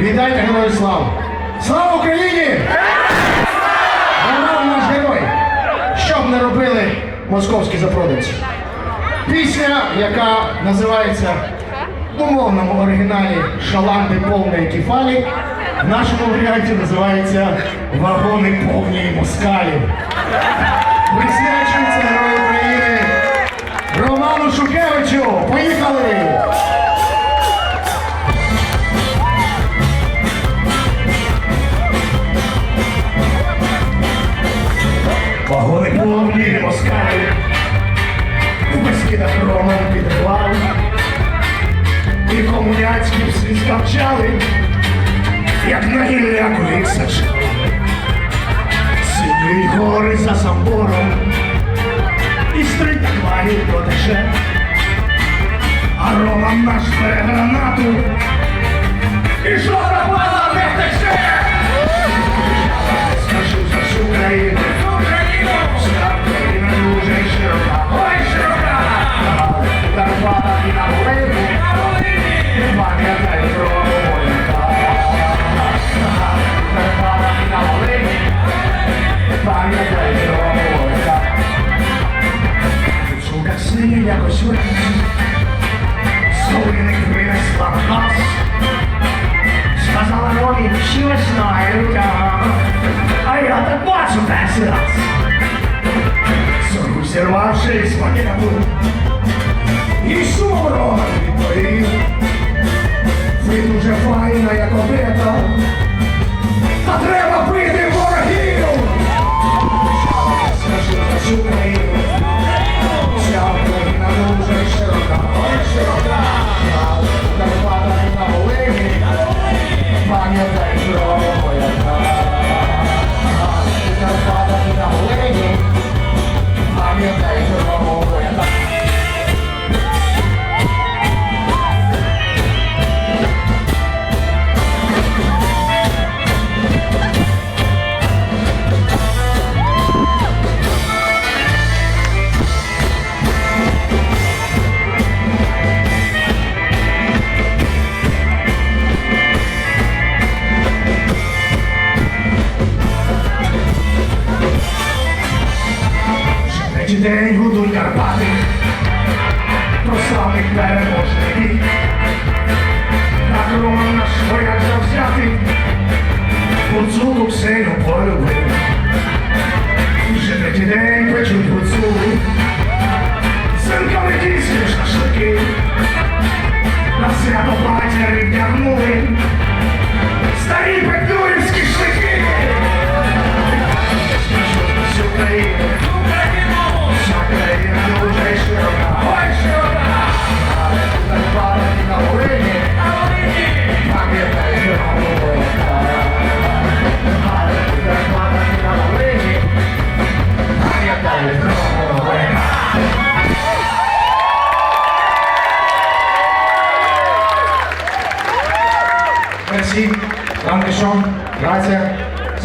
Вітайте герою славу! Слава Україні! Герой наш герой! Що б не робили московські запроданці? Пісня, яка називається в умовному оригіналі Шаланди повної кефалі, в нашому варіанті називається Вагони повні москалів. Присвячується безкидах ромом і комуняцькі всі скавчали, як на гілляку їх сачали. Сидять гори за самбором, і стрить валють протече, а ромам наш бере гранату, і жодна синя якось вранці, Солиник принесла нас, Сказала Ромі, що рука, я, а я так бачу перший раз. Сорку зірвавшись монету, і славних переможних. Так Роман наш вояк завзятий, гуцулу Ксеню полюбив. Merci. Dankeschön. Grazie.